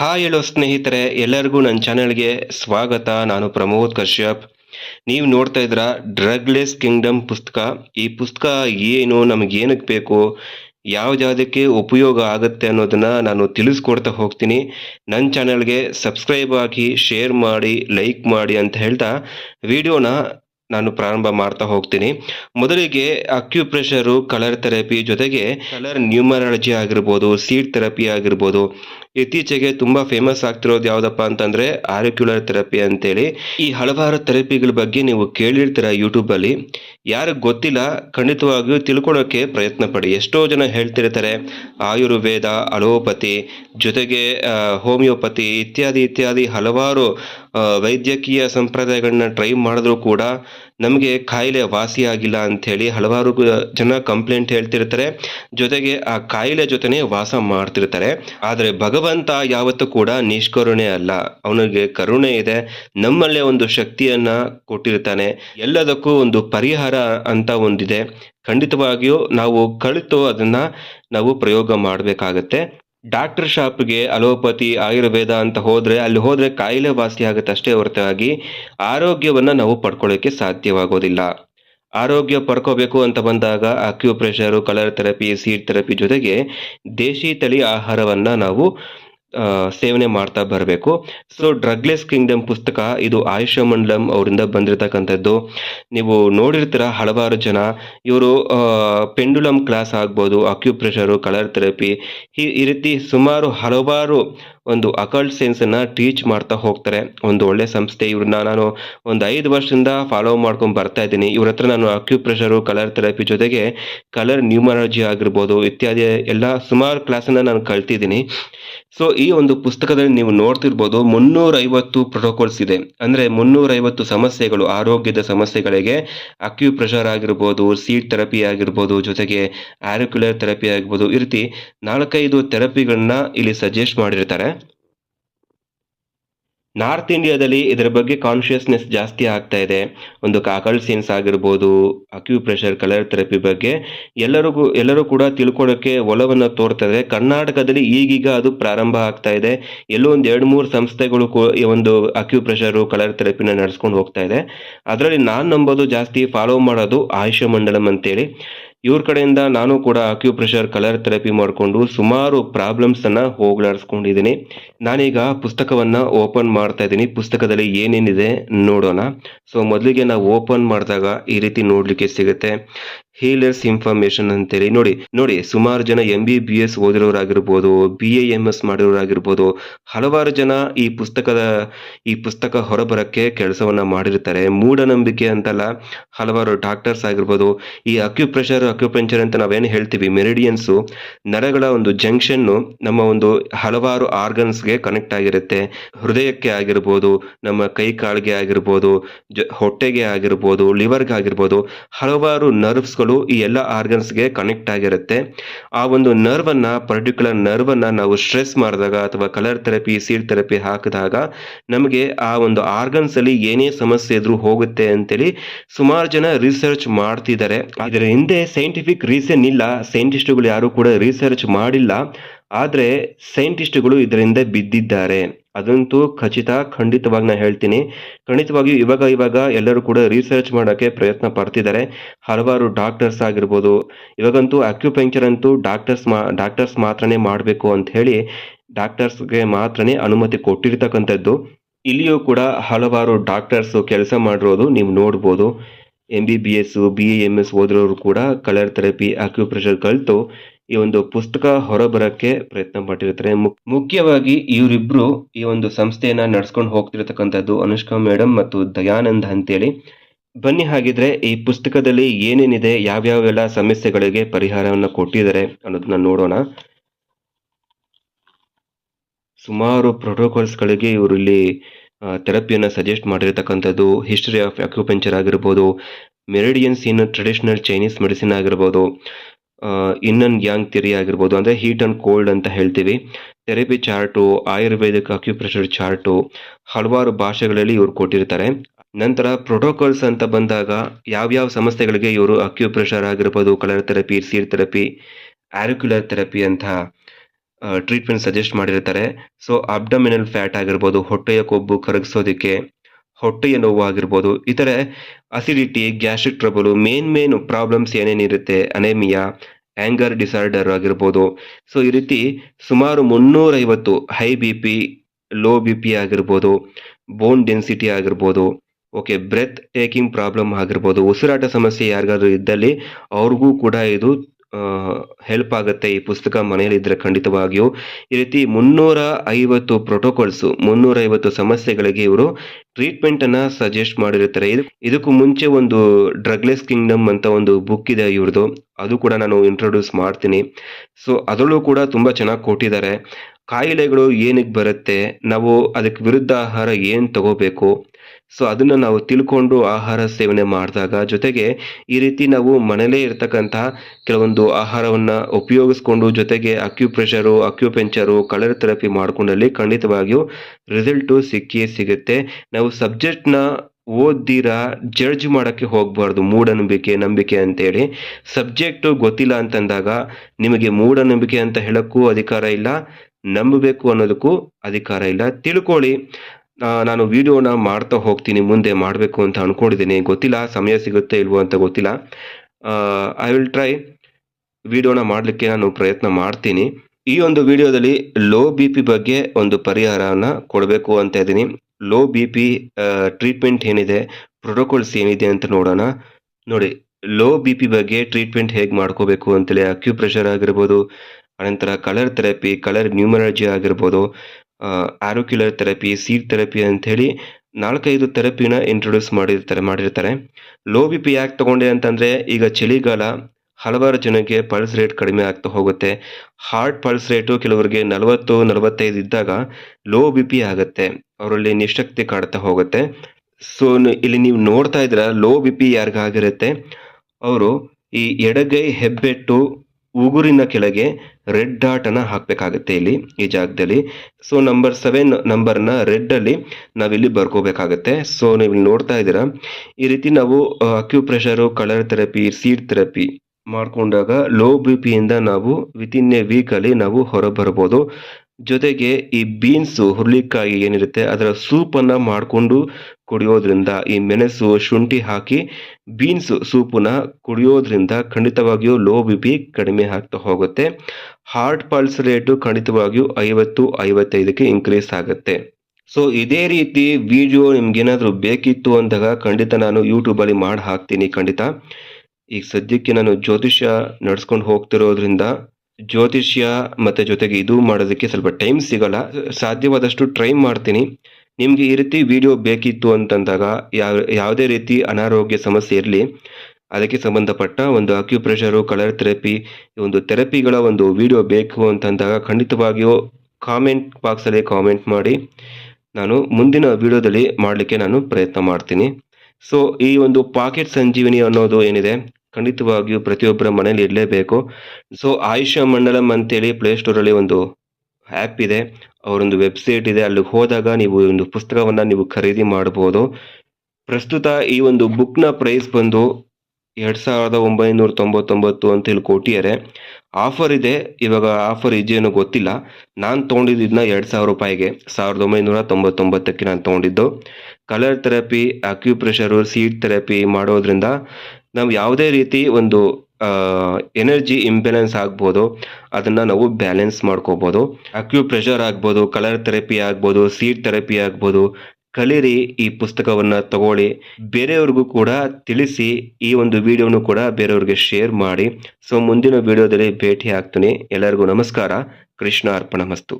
Hi ಹೇಳೋ ಸ್ನೇಹಿತರೆ, ಎಲ್ಲರಿಗೂ ನನ್ನ ಚಾನೆಲ್ಗೆ ಸ್ವಾಗತ. ನಾನು ಪ್ರಮೋದ್ ಕಶ್ಯಪ್. ನೀವು ನೋಡ್ತಾ ಇದ್ರ ಡ್ರಗ್ಲೆಸ್ ಕಿಂಗ್ಡಮ್ ಪುಸ್ತಕ. ಈ ಪುಸ್ತಕ ಏನು, ನಮಗೆ ಏನಕ್ಕೆ ಬೇಕು ಯಾವ್ದ್ಯಾವ್ದಕ್ಕೆ ಉಪಯೋಗ ಆಗುತ್ತೆ ಅನ್ನೋದನ್ನ ನಾನು ತಿಳಿಸ್ಕೊಡ್ತಾ ಹೋಗ್ತೀನಿ. ನನ್ನ ಚಾನೆಲ್ಗೆ ಸಬ್ಸ್ಕ್ರೈಬ್ ಆಗಿ, ಶೇರ್ ಮಾಡಿ, ಲೈಕ್ ಮಾಡಿ ಅಂತ ಹೇಳ್ತಾ, ವಿಡಿಯೋನ ನಾನು ಪ್ರಾರಂಭ ಮಾಡ್ತಾ ಹೋಗ್ತೀನಿ. ಮೊದಲಿಗೆ ಅಕ್ಯುಪ್ರೆಷರು ಕಲರ್ ಥೆರಪಿ ಜೊತೆಗೆ ಕಲರ್ ನ್ಯೂಮರಾಲಜಿ ಆಗಿರ್ಬೋದು ಸೀಡ್ ಥೆರಪಿ ಆಗಿರ್ಬೋದು. ಇತ್ತೀಚೆಗೆ ತುಂಬ ಫೇಮಸ್ ಆಗ್ತಿರೋದು ಯಾವುದಪ್ಪ ಅಂತಂದರೆ ಆರಿಕ್ಯುಲರ್ ಥೆರಪಿ ಅಂತೇಳಿ. ಈ ಹಲವಾರು ಥೆರಪಿಗಳ ಬಗ್ಗೆ ನೀವು ಕೇಳಿರ್ತೀರ ಯೂಟ್ಯೂಬಲ್ಲಿ ಯಾರಿಗೆ ಗೊತ್ತಿಲ್ಲ, ಖಂಡಿತವಾಗಿಯೂ ತಿಳ್ಕೊಳ್ಳೋಕೆ ಪ್ರಯತ್ನ ಪಡಿ. ಎಷ್ಟೋ ಜನ ಹೇಳ್ತಿರ್ತಾರೆ, ಆಯುರ್ವೇದ, ಅಲೋಪತಿ, ಜೊತೆಗೆ ಹೋಮಿಯೋಪತಿ ಇತ್ಯಾದಿ ಇತ್ಯಾದಿ ಹಲವಾರು ವೈದ್ಯಕೀಯ ಸಂಪ್ರದಾಯಗಳನ್ನ ಟ್ರೈ ಮಾಡಿದ್ರು ಕೂಡ ನಮಗೆ ಕಾಯಿಲೆ ವಾಸಿಯಾಗಿಲ್ಲ ಅಂಥೇಳಿ ಹಲವಾರು ಜನ ಕಂಪ್ಲೇಂಟ್ ಹೇಳ್ತಿರ್ತಾರೆ. ಜೊತೆಗೆ ಆ ಕಾಯಿಲೆ ಜೊತೆನೆ ವಾಸ ಮಾಡ್ತಿರ್ತಾರೆ. ಆದರೆ ಭಗವಂತ ಯಾವತ್ತೂ ಕೂಡ ನಿಷ್ಕರುಣೆ ಅಲ್ಲ. ಅವನಿಗೆ ಕರುಣೆ ಇದೆ. ನಮ್ಮಲ್ಲೇ ಒಂದು ಶಕ್ತಿಯನ್ನ ಕೊಟ್ಟಿರ್ತಾನೆ. ಎಲ್ಲದಕ್ಕೂ ಒಂದು ಪರಿಹಾರ ಅಂತ ಒಂದಿದೆ. ಖಂಡಿತವಾಗಿಯೂ ನಾವು ಕಲಿತು ಅದನ್ನ ನಾವು ಪ್ರಯೋಗ ಮಾಡಬೇಕಾಗತ್ತೆ. ಡಾಕ್ಟರ್ ಶಾಪ್ಗೆ ಅಲೋಪತಿ, ಆಯುರ್ವೇದ ಅಂತ ಹೋದ್ರೆ ಅಲ್ಲಿ ಹೋದರೆ ಕಾಯಿಲೆ ವಾಸಿ ಆಗುತ್ತೆ ಅಷ್ಟೇ ಹೊರತಾಗಿ ಆರೋಗ್ಯವನ್ನ ನಾವು ಪಡ್ಕೊಳ್ಳೋಕೆ ಸಾಧ್ಯವಾಗೋದಿಲ್ಲ. ಆರೋಗ್ಯ ಪಡ್ಕೋಬೇಕು ಅಂತ ಬಂದಾಗ acupressure colour therapy seed therapy ಜೊತೆಗೆ ದೇಶಿ ತಳಿ ಆಹಾರವನ್ನ ನಾವು ಸೇವನೆ ಮಾಡ್ತಾ ಬರಬೇಕು. ಸೊ ಡ್ರಗ್ಲೆಸ್ ಕಿಂಗ್ಡಮ್ ಪುಸ್ತಕ ಇದು ಆಯುಷ ಮಂಡಲಂ ಅವರಿಂದ ಬಂದಿರತಕ್ಕಂಥದ್ದು. ನೀವು ನೋಡಿರ್ತೀರ ಹಲವಾರು ಜನ, ಇವರು ಪೆಂಡುಲಮ್ ಕ್ಲಾಸ್ ಆಗ್ಬೋದು, ಅಕ್ಯುಪ್ರೆಷರು, ಕಲರ್ ಥೆರಪಿ, ಈ ರೀತಿ ಸುಮಾರು ಹಲವಾರು ಒಂದು ಅಕಲ್ಟ್ ಸೈನ್ಸನ್ನು ಟೀಚ್ ಮಾಡ್ತಾ ಹೋಗ್ತಾರೆ. ಒಂದು ಒಳ್ಳೆ ಸಂಸ್ಥೆ ಇವ್ರನ್ನ ನಾನು ಒಂದು ಐದು ವರ್ಷದಿಂದ ಫಾಲೋ ಮಾಡ್ಕೊಂಡು ಬರ್ತಾ ಇದ್ದೀನಿ. ಇವ್ರ ಹತ್ರ ನಾನು ಅಕ್ಯುಪ್ರೆಷರು, ಕಲರ್ ಥೆರಪಿ ಜೊತೆಗೆ ಕಲರ್ ನ್ಯೂಮರಾಲಜಿ ಆಗಿರ್ಬೋದು, ಇತ್ಯಾದಿ ಎಲ್ಲ ಸುಮಾರು ಕ್ಲಾಸನ್ನು ನಾನು ಕಲ್ತಿದ್ದೀನಿ. ಸೊ ಈ ಒಂದು ಪುಸ್ತಕದಲ್ಲಿ ನೀವು ನೋಡ್ತಿರ್ಬೋದು ಮುನ್ನೂರೈವತ್ತು ಪ್ರೋಟೋಕಾಲ್ಸ್ ಇದೆ. ಅಂದ್ರೆ ಮುನ್ನೂರೈವತ್ತು ಸಮಸ್ಯೆಗಳು, ಆರೋಗ್ಯದ ಸಮಸ್ಯೆಗಳಿಗೆ ಅಕ್ಯುಪ್ರೆಷರ್ ಆಗಿರ್ಬೋದು ಸೀಟ್ ಥೆರಪಿ ಆಗಿರ್ಬೋದು, ಜೊತೆಗೆ ಆರಿಕ್ಯುಲರ್ ಥೆರಪಿ ಆಗಿರ್ಬೋದು ಈ ರೀತಿ ನಾಲ್ಕೈದು ಥೆರಪಿಗಳನ್ನ ಇಲ್ಲಿ ಸಜೆಸ್ಟ್ ಮಾಡಿರ್ತಾರೆ. ನಾರ್ತ್ ಇಂಡಿಯಾದಲ್ಲಿ ಇದರ ಬಗ್ಗೆ ಕಾನ್ಶಿಯಸ್ನೆಸ್ ಜಾಸ್ತಿ ಆಗ್ತಾ ಇದೆ. ಒಂದು ಕಾಕಲ್ ಸೀನ್ಸ್ ಆಗಿರ್ಬೋದು ಅಕ್ಯುಪ್ರೆಷರ್ ಕಲರ್ ಥೆರಪಿ ಬಗ್ಗೆ ಎಲ್ಲರಿಗೂ, ಎಲ್ಲರೂ ಕೂಡ ತಿಳ್ಕೊಳ್ಳೋಕೆ ಒಲವನ್ನು ತೋರ್ತಾ ಇದೆ. ಕರ್ನಾಟಕದಲ್ಲಿ ಈಗೀಗ ಅದು ಪ್ರಾರಂಭ ಆಗ್ತಾ ಇದೆ. ಎಲ್ಲೋ ಒಂದು ಎರಡು ಮೂರು ಸಂಸ್ಥೆಗಳು ಈ ಒಂದು ಅಕ್ಯುಪ್ರೆಷರು ಕಲರ್ ಥೆರಪಿನ ನಡೆಸ್ಕೊಂಡು ಹೋಗ್ತಾ ಇದೆ. ಅದರಲ್ಲಿ ನಾನು ನಂಬೋದು ಜಾಸ್ತಿ ಫಾಲೋ ಮಾಡೋದು ಆಯುಷ ಮಂಡಲಂ ಅಂತೇಳಿ. ಇವ್ರ ಕಡೆಯಿಂದ ನಾನು ಕೂಡ ಅಕ್ಯುಪ್ರೆಷರ್ ಕಲರ್ ಥೆರಪಿ ಮಾಡಿಕೊಂಡು ಸುಮಾರು ಪ್ರಾಬ್ಲಮ್ಸ್ ಅನ್ನ ಹೋಗ್ಲಾಡಿಸ್ಕೊಂಡಿದ್ದೀನಿ ನಾನೀಗ ಪುಸ್ತಕವನ್ನ ಓಪನ್ ಮಾಡ್ತಾ ಇದ್ದೀನಿ ಪುಸ್ತಕದಲ್ಲಿ ಏನೇನಿದೆ ನೋಡೋಣ. ಸೊ ಮೊದಲಿಗೆ ನಾವು ಓಪನ್ ಮಾಡಿದಾಗ ಈ ರೀತಿ ನೋಡ್ಲಿಕ್ಕೆ ಸಿಗುತ್ತೆ. ಹೀಲರ್ಸ್ ಇನ್ಫಾರ್ಮೇಶನ್ ಅಂತೇಳಿ. ನೋಡಿ ನೋಡಿ, ಸುಮಾರು ಜನ ಎಂ ಬಿ ಬಿ ಎಸ್ ಓದಿರೋರಾಗಿರ್ಬೋದು ಬಿ ಎ ಎಂ ಎಸ್ ಮಾಡಿರೋರಾಗಿರ್ಬೋದು, ಹಲವಾರು ಜನ ಈ ಪುಸ್ತಕದ, ಈ ಪುಸ್ತಕ ಹೊರಬರಕ್ಕೆ ಕೆಲಸವನ್ನ ಮಾಡಿರ್ತಾರೆ. ಮೂಢನಂಬಿಕೆ ಅಂತಲ್ಲ, ಹಲವಾರು ಡಾಕ್ಟರ್ಸ್ ಆಗಿರ್ಬೋದು, ಈ ಅಕ್ಯುಪ್ರೆಷರ್ ಅಕ್ಯುಪಂಚರ್ ಅಂತ ನಾವೇನು ಹೇಳ್ತೀವಿ ಮೆರಿಡಿಯನ್ಸು ನರಗಳ ಒಂದು ಜಂಕ್ಷನ್ನು ನಮ್ಮ ಒಂದು ಹಲವಾರು ಆರ್ಗನ್ಸ್ಗೆ ಕನೆಕ್ಟ್ ಆಗಿರುತ್ತೆ. ಹೃದಯಕ್ಕೆ ಆಗಿರ್ಬೋದು, ನಮ್ಮ ಕೈ ಕಾಳಿಗೆ ಆಗಿರ್ಬೋದು ಹೊಟ್ಟೆಗೆ ಆಗಿರ್ಬೋದು ಲಿವರ್ಗೆ ಆಗಿರ್ಬೋದು, ಹಲವಾರು ನರ್ವ್ಸ್ಗಳು ಈ ಎಲ್ಲ ಆರ್ಗನ್ಸ್ಗೆ ಕನೆಕ್ಟ್ ಆಗಿರುತ್ತೆ. ಆ ಒಂದು ನರ್ವ್ ಅನ್ನ ಪರ್ಟಿಕ್ಯುಲರ್ ನರ್ವ್ ಅನ್ನ ನಾವು ಸ್ಟ್ರೆಸ್ ಮಾಡಿದಾಗ ಅಥವಾ ಕಲರ್ ಥೆರಪಿ ಸೀಡ್ ಥೆರಪಿ ಹಾಕಿದಾಗ ನಮಗೆ ಆ ಒಂದು ಆರ್ಗನ್ಸ್ ಅಲ್ಲಿ ಏನೇ ಸಮಸ್ಯೆ ಇದ್ರೂ ಹೋಗುತ್ತೆ ಅಂತೇಳಿ ಸುಮಾರು ಜನ ರಿಸರ್ಚ್ ಮಾಡ್ತಿದ್ದಾರೆ. ಇದರ ಹಿಂದೆ ಸೈಂಟಿಫಿಕ್ ರೀಸನ್ ಇಲ್ಲ. ಸೈಂಟಿಸ್ಟ್ಗಳು ಯಾರು ಕೂಡ ರಿಸರ್ಚ್ ಮಾಡಿಲ್ಲ. ಆದ್ರೆ ಸೈಂಟಿಸ್ಟ್ಗಳು ಇದರಿಂದ ಬಿದ್ದಿದ್ದಾರೆ. ಅದಂತೂ ಖಚಿತ, ಖಂಡಿತವಾಗಿ ನಾನು ಹೇಳ್ತೀನಿ. ಖಂಡಿತವಾಗಿಯೂ ಇವಾಗ ಇವಾಗ ಎಲ್ಲರೂ ಕೂಡ ರಿಸರ್ಚ್ ಮಾಡೋಕ್ಕೆ ಪ್ರಯತ್ನ ಪಡ್ತಿದ್ದಾರೆ. ಹಲವಾರು ಡಾಕ್ಟರ್ಸ್ ಆಗಿರ್ಬೋದು, ಇವಾಗಂತೂ ಅಕ್ಯುಪಂಕ್ಚರ್ ಅಂತೂ ಡಾಕ್ಟರ್ಸ್ ಮಾ ಡಾಕ್ಟರ್ಸ್ ಮಾತ್ರನೇ ಮಾಡಬೇಕು ಅಂತ ಹೇಳಿ ಡಾಕ್ಟರ್ಸ್ಗೆ ಮಾತ್ರನೇ ಅನುಮತಿ ಕೊಟ್ಟಿರ್ತಕ್ಕಂಥದ್ದು. ಇಲ್ಲಿಯೂ ಕೂಡ ಹಲವಾರು ಡಾಕ್ಟರ್ಸ್ ಕೆಲಸ ಮಾಡಿರೋದು ನೀವು ನೋಡ್ಬೋದು. M B B S B M S ಓದಿರೋರು ಕೂಡ ಕಲರ್ ಥೆರಪಿ ಆಕ್ಯುಪ್ರೆಷರ್ ಕಲಿತು ಈ ಒಂದು ಪುಸ್ತಕ ಹೊರಬರಕ್ಕೆ ಪ್ರಯತ್ನ ಪಟ್ಟಿರ್ತಾರೆ ಮುಖ್ಯವಾಗಿ ಇವರಿಬ್ರು ಈ ಒಂದು ಸಂಸ್ಥೆಯನ್ನ ನಡ್ಸ್ಕೊಂಡು ಹೋಗ್ತಿರ್ತಕ್ಕಂಥದ್ದು ಅನುಷ್ಕಾ ಮೇಡಮ್ ಮತ್ತು ದಯಾನಂದ್ ಅಂತೇಳಿ. ಬನ್ನಿ ಹಾಗಿದ್ರೆ ಈ ಪುಸ್ತಕದಲ್ಲಿ ಏನೇನಿದೆ, ಯಾವ್ಯಾವೆಲ್ಲ ಸಮಸ್ಯೆಗಳಿಗೆ ಪರಿಹಾರವನ್ನ ಕೊಟ್ಟಿದ್ದಾರೆ ಅನ್ನೋದನ್ನ ನೋಡೋಣ. ಸುಮಾರು ಪ್ರೋಟೋಕಾಲ್ಸ್ಗಳಿಗೆ ಇವರು ಇಲ್ಲಿ ಥೆರಪಿಯನ್ನು ಸಜೆಸ್ಟ್ ಮಾಡಿರ್ತಕ್ಕಂಥದ್ದು, ಹಿಸ್ಟರಿ ಆಫ್ ಅಕ್ಯುಪಂಚರ್ ಆಗಿರ್ಬೋದು meridians in traditional Chinese medicine ಆಗಿರ್ಬೋದು ಇನ್ನನ್ ಯಾಂಗ್ ಥಿರಿ ಆಗಿರ್ಬೋದು, ಅಂದರೆ ಹೀಟ್ ಅಂಡ್ ಕೋಲ್ಡ್ ಅಂತ ಹೇಳ್ತೀವಿ. Therapy chart ayurvedic acupressure chart ಹಲವಾರು ಭಾಷೆಗಳಲ್ಲಿ ಇವರು ಕೊಟ್ಟಿರ್ತಾರೆ. ನಂತರ ಪ್ರೋಟೋಕಾಲ್ಸ್ ಅಂತ ಬಂದಾಗ ಯಾವ್ಯಾವ ಸಮಸ್ಯೆಗಳಿಗೆ ಇವರು ಅಕ್ಯುಪ್ರೆಷರ್ ಆಗಿರ್ಬೋದು colour therapy seer therapy auricular therapy ಅಂತ ಟ್ರೀಟ್ಮೆಂಟ್ ಸಜೆಸ್ಟ್ ಮಾಡಿರ್ತಾರೆ. ಸೊ ಅಬ್ಡಮಿನಲ್ ಫ್ಯಾಟ್ ಆಗಿರ್ಬೋದು, ಹೊಟ್ಟೆಯ ಕೊಬ್ಬು ಕರಗಿಸೋದಕ್ಕೆ ಹೊಟ್ಟೆಯ ನೋವು ಆಗಿರ್ಬೋದು ಇತರೆ acidity gastric trouble main main problems ಏನೇನಿರುತ್ತೆ? Anaemia anger disorder ಆಗಿರ್ಬೋದು. ಸೊ ಈ ರೀತಿ ಸುಮಾರು ಮುನ್ನೂರೈವತ್ತು high B P low B P ಆಗಿರ್ಬೋದು. ಬೋನ್ ಡೆನ್ಸಿಟಿ ಆಗಿರ್ಬೋದು. ಓಕೆ ಬ್ರೆತ್ ಟೇಕಿಂಗ್ ಪ್ರಾಬ್ಲಮ್ ಆಗಿರ್ಬೋದು. ಉಸಿರಾಟ ಸಮಸ್ಯೆ ಯಾರಿಗಾದ್ರೂ ಇದ್ದಲ್ಲಿ ಅವ್ರಿಗೂ ಕೂಡ ಇದು ಹೆಲ್ಪ್ ಆಗುತ್ತೆ ಈ ಪುಸ್ತಕ ಮನೆಯಲ್ಲಿ ಇದ್ರೆ ಖಂಡಿತವಾಗಿಯೂ. ಈ ರೀತಿ ಮುನ್ನೂರ ಐವತ್ತು ಪ್ರೋಟೋಕಾಲ್ಸ್ ಮುನ್ನೂರ ಐವತ್ತು ಸಮಸ್ಯೆಗಳಿಗೆ ಇವರು ಟ್ರೀಟ್ಮೆಂಟ್ ಅನ್ನ ಸಜೆಸ್ಟ್ ಮಾಡಿರುತ್ತಾರೆ ಇದಕ್ಕೂ ಮುಂಚೆ ಒಂದು ಡ್ರಗ್ಲೆಸ್ ಕಿಂಗ್ಡಮ್ ಅಂತ ಒಂದು ಬುಕ್ ಇದೆ ಇವ್ರದ್ದು ಅದು ಕೂಡ ನಾನು ಇಂಟ್ರೊಡ್ಯೂಸ್ ಮಾಡ್ತೀನಿ. ಸೊ ಅದರಲ್ಲೂ ಕೂಡ ತುಂಬ ಚೆನ್ನಾಗಿ ಕೊಟ್ಟಿದ್ದಾರೆ. ಕಾಯಿಲೆಗಳು ಏನಕ್ಕೆ ಬರುತ್ತೆ? ನಾವು ಅದಕ್ಕೆ ವಿರುದ್ಧ ಆಹಾರ ಏನು ತಗೋಬೇಕು? ಸೊ ಅದನ್ನು ನಾವು ತಿಳ್ಕೊಂಡು ಆಹಾರ ಸೇವನೆ ಮಾಡಿದಾಗ ಜೊತೆಗೆ ಈ ರೀತಿ ನಾವು ಮನೇಲೇ ಇರ್ತಕ್ಕಂತಹ ಕೆಲವೊಂದು ಆಹಾರವನ್ನು ಉಪಯೋಗಿಸ್ಕೊಂಡು ಜೊತೆಗೆ ಅಕ್ಯುಪ್ರೆಷರು ಅಕ್ಯುಪೆಂಚರು ಕಲರ್ ಥೆರಪಿ ಮಾಡಿಕೊಂಡಲ್ಲಿ ಖಂಡಿತವಾಗಿಯೂ ರಿಸಲ್ಟು ಸಿಕ್ಕಿಯೇ ಸಿಗುತ್ತೆ. ನಾವು ಸಬ್ಜೆಕ್ಟ್ನ ಓದಿರಾ ಜಡ್ಜ್ ಮಾಡೋಕ್ಕೆ ಹೋಗಬಾರ್ದು, ಮೂಢನಂಬಿಕೆ, ನಂಬಿಕೆ ಅಂತೇಳಿ. ಸಬ್ಜೆಕ್ಟು ಗೊತ್ತಿಲ್ಲ ಅಂತಂದಾಗ ನಿಮಗೆ ಮೂಢನಂಬಿಕೆ ಅಂತ ಹೇಳೋಕ್ಕೂ ಅಧಿಕಾರ ಇಲ್ಲ, ನಂಬಬೇಕು ಅನ್ನೋದಕ್ಕೂ ಅಧಿಕಾರ ಇಲ್ಲ. ತಿಳ್ಕೊಳ್ಳಿ. ನಾನು ವಿಡಿಯೋನ ಮಾಡ್ತಾ ಹೋಗ್ತೀನಿ, ಮುಂದೆ ಮಾಡಬೇಕು ಅಂತ ಅಂದ್ಕೊಂಡಿದ್ದೀನಿ ಗೊತ್ತಿಲ್ಲ, ಸಮಯ ಸಿಗುತ್ತೆ ಇಲ್ವೋ ಅಂತ ಗೊತ್ತಿಲ್ಲ. ಐ ವಿಲ್ ಟ್ರೈ ವಿಡಿಯೋನ ಮಾಡಲಿಕ್ಕೆ ನಾನು ಪ್ರಯತ್ನ ಮಾಡ್ತೀನಿ. ಈ ಒಂದು ವಿಡಿಯೋದಲ್ಲಿ ಲೋ ಬಿ ಪಿ ಬಗ್ಗೆ ಒಂದು ಪರಿಹಾರನ ಕೊಡಬೇಕು ಅಂತ ಇದ್ದೀನಿ. ಲೋ ಬಿ ಪಿ ಟ್ರೀಟ್ಮೆಂಟ್ ಏನಿದೆ ಪ್ರೋಟೋಕಾಲ್ಸ್ ಏನಿದೆ ಅಂತ ನೋಡೋಣ. ನೋಡಿ ಲೋ ಬಿ ಪಿ ಬಗ್ಗೆ ಟ್ರೀಟ್ಮೆಂಟ್ ಹೇಗೆ ಮಾಡ್ಕೋಬೇಕು ಅಂತೇಳಿ ಅಕ್ಯುಪ್ರೆಷರ್ ಆಗಿರ್ಬೋದು, ಅನಂತರ ಕಲರ್ ಥೆರಪಿ ಕಲರ್ ನ್ಯೂಮರಾಲಜಿ ಆಗಿರ್ಬೋದು ಆರೋಕ್ಯುಲರ್ ಥೆರಪಿ ಸೀಡ್ ಥೆರಪಿ ಅಂಥೇಳಿ ನಾಲ್ಕೈದು ಥೆರಪಿನ ಇಂಟ್ರೊಡ್ಯೂಸ್ ಮಾಡಿರ್ತಾರೆ ಮಾಡಿರ್ತಾರೆ. ಲೋ ಬಿ ಪಿ ಯಾಕೆ ತಗೊಂಡೆ ಅಂತಂದರೆ, ಈಗ ಚಳಿಗಾಲ ಹಲವಾರು ಜನಕ್ಕೆ ಪಲ್ಸ್ ರೇಟ್ ಕಡಿಮೆ ಆಗ್ತಾ ಹೋಗುತ್ತೆ. ಹಾರ್ಟ್ ಪಲ್ಸ್ ರೇಟು ಕೆಲವರಿಗೆ ನಲವತ್ತು, ನಲವತ್ತೈದು ಇದ್ದಾಗ ಲೋ ಬಿ ಪಿ ಆಗುತ್ತೆ. ಅವರಲ್ಲಿ ನಿಶಕ್ತಿ ಕಾಡ್ತಾ ಹೋಗುತ್ತೆ. ಸೊ ಇಲ್ಲಿ ನೀವು ನೋಡ್ತಾ ಇದ್ರ ಲೋ ಬಿ ಪಿ ಯಾರಿಗಾಗಿರುತ್ತೆ? ಅವರು ಈ ಎಡಗೈ ಹೆಬ್ಬೆಟ್ಟು ಉಗುರಿನ ಕೆಳಗೆ ರೆಡ್ ಡಾಟ್ ಹಾಕಬೇಕಾಗುತ್ತೆ ಇಲ್ಲಿ, ಈ ಜಾಗದಲ್ಲಿ. ಸೊ ನಂಬರ್ ಸೆವೆನ್ ನಂಬರ್ನ ರೆಡ್ ಅಲ್ಲಿ ನಾವಿಲ್ಲಿ ಬರ್ಕೋಬೇಕಾಗತ್ತೆ. ಸೊ ನೀವು ಇಲ್ಲಿ ನೋಡ್ತಾ ಇದ್ದೀರಾ, ಈ ರೀತಿ ನಾವು acupressure colour therapy seed therapy ಮಾಡ್ಕೊಂಡಾಗ ಲೋ ಬಿ ಪಿಯಿಂದ ನಾವು ವಿತಿನ್ ಎ ವೀಕಲ್ಲಿ ನಾವು ಹೊರಬರ್ಬೋದು. ಜೊತೆಗೆ ಈ ಬೀನ್ಸು ಹುರುಳಿಕಾಯಿ ಏನಿರುತ್ತೆ, ಅದರ ಸೂಪನ್ನು ಮಾಡಿಕೊಂಡು ಕುಡಿಯೋದ್ರಿಂದ, ಈ ಮೆಣಸು, ಶುಂಠಿ ಹಾಕಿ ಬೀನ್ಸ್ ಸೂಪನ್ನ ಕುಡಿಯೋದ್ರಿಂದ ಖಂಡಿತವಾಗಿಯೂ ಲೋ ಬಿ ಪಿ ಕಡಿಮೆ ಆಗ್ತಾ ಹೋಗುತ್ತೆ. ಹಾರ್ಟ್ ಪಲ್ಸ್ ರೇಟು ಖಂಡಿತವಾಗಿಯೂ ಐವತ್ತು, ಐವತ್ತೈದಕ್ಕೆ ಇನ್ಕ್ರೀಸ್ ಆಗುತ್ತೆ. ಸೊ ಇದೇ ರೀತಿ ವಿಡಿಯೋ ನಿಮ್ಗೇನಾದರೂ ಬೇಕಿತ್ತು ಅಂದಾಗ ಖಂಡಿತ ನಾನು ಯೂಟ್ಯೂಬಲ್ಲಿ ಮಾಡಿ ಹಾಕ್ತೀನಿ ಖಂಡಿತ. ಈಗ ಸದ್ಯಕ್ಕೆ ನಾನು ಜ್ಯೋತಿಷ್ಯ ನಡ್ಸ್ಕೊಂಡು ಹೋಗ್ತಿರೋದ್ರಿಂದ ಜ್ಯೋತಿಷ್ಯ ಮತ್ತೆ ಜೊತೆಗೆ ಇದು ಮಾಡೋದಕ್ಕೆ ಸ್ವಲ್ಪ ಟೈಮ್ ಸಿಗಲ್ಲ. ಸಾಧ್ಯವಾದಷ್ಟು ಟ್ರೈ ಮಾಡ್ತೀನಿ. ನಿಮಗೆ ಈ ರೀತಿ ವಿಡಿಯೋ ಬೇಕಿತ್ತು ಅಂತಂದಾಗ ಯಾವ, ಯಾವುದೇ ರೀತಿ ಅನಾರೋಗ್ಯ ಸಮಸ್ಯೆ ಇರಲಿ, ಅದಕ್ಕೆ ಸಂಬಂಧಪಟ್ಟ ಒಂದು ಅಕ್ಯುಪ್ರೆಷರು ಕಲರ್ ಥೆರಪಿ ಈ ಒಂದು ಥೆರಪಿಗಳ ಒಂದು ವಿಡಿಯೋ ಬೇಕು ಅಂತಂದಾಗ ಖಂಡಿತವಾಗಿಯೂ ಕಾಮೆಂಟ್ ಬಾಕ್ಸಲ್ಲಿ ಕಾಮೆಂಟ್ ಮಾಡಿ. ನಾನು ಮುಂದಿನ ವಿಡಿಯೋದಲ್ಲಿ ಮಾಡಲಿಕ್ಕೆ ನಾನು ಪ್ರಯತ್ನ ಮಾಡ್ತೀನಿ. ಸೊ ಈ ಒಂದು ಪಾಕೆಟ್ ಸಂಜೀವಿನಿ ಅನ್ನೋದು ಏನಿದೆ? ಖಂಡಿತವಾಗಿಯೂ ಪ್ರತಿಯೊಬ್ಬರ ಮನೇಲಿ ಇರಲೇಬೇಕು. ಸೊ ಆಯುಷ ಮಂಡಲಂ ಅಂತೇಳಿ ಪ್ಲೇಸ್ಟೋರಲ್ಲಿ ಒಂದು ಆ್ಯಪ್ ಇದೆ. ಅವರೊಂದು ವೆಬ್ಸೈಟ್ ಇದೆ. ಅಲ್ಲಿ ಹೋದಾಗ ನೀವು ಒಂದು ಪುಸ್ತಕವನ್ನು ನೀವು ಖರೀದಿ ಮಾಡ್ಬೋದು ಪ್ರಸ್ತುತ ಈ ಒಂದು ಬುಕ್ನ ಪ್ರೈಸ್ ಬಂದು ಎರಡು ಸಾವಿರದ ಒಂಬೈನೂರ ತೊಂಬತ್ತೊಂಬತ್ತು ಅಂತ ಹೇಳಿ ಕೊಟ್ಟಿದ್ದಾರೆ. ಆಫರ್ ಇದೆ. ಇವಾಗ ಆಫರ್ ಇದೆಯೇನೋ ಗೊತ್ತಿಲ್ಲ. ನಾನು ತೊಗೊಂಡಿದ್ದನ್ನ ಎರಡು ಸಾವಿರ ರೂಪಾಯಿಗೆ. ಸಾವಿರದ ಒಂಬೈನೂರ ತೊಂಬತ್ತೊಂಬತ್ತಕ್ಕೆ ನಾನು ತೊಗೊಂಡಿದ್ದು. Colour therapy acupressure seed therapy ಮಾಡೋದ್ರಿಂದ ನಾವು ಯಾವುದೇ ರೀತಿ ಒಂದು ಎನರ್ಜಿ ಇಂಬ್ಯಾಲೆನ್ಸ್ ಆಗ್ಬೋದು, ಅದನ್ನು ನಾವು ಬ್ಯಾಲೆನ್ಸ್ ಮಾಡ್ಕೋಬೋದು. ಅಕ್ಯೂ ಪ್ರೆಷರ್ ಆಗ್ಬೋದು ಕಲರ್ ಥೆರಪಿ ಆಗ್ಬೋದು ಸೀಟ್ ಥೆರಪಿ ಆಗ್ಬೋದು, ಕಲಿರಿ ಈ ಪುಸ್ತಕವನ್ನ ತಗೊಳ್ಳಿ. ಬೇರೆಯವ್ರಿಗೂ ಕೂಡ ತಿಳಿಸಿ ಈ ಒಂದು ವಿಡಿಯೋನು ಕೂಡ ಬೇರೆಯವ್ರಿಗೆ ಶೇರ್ ಮಾಡಿ. ಸೊ ಮುಂದಿನ ವಿಡಿಯೋದಲ್ಲಿ ಭೇಟಿ ಆಗ್ತೀನಿ ಎಲ್ಲರಿಗೂ ನಮಸ್ಕಾರ. ಕೃಷ್ಣ ಅರ್ಪಣ ಮಸ್ತು.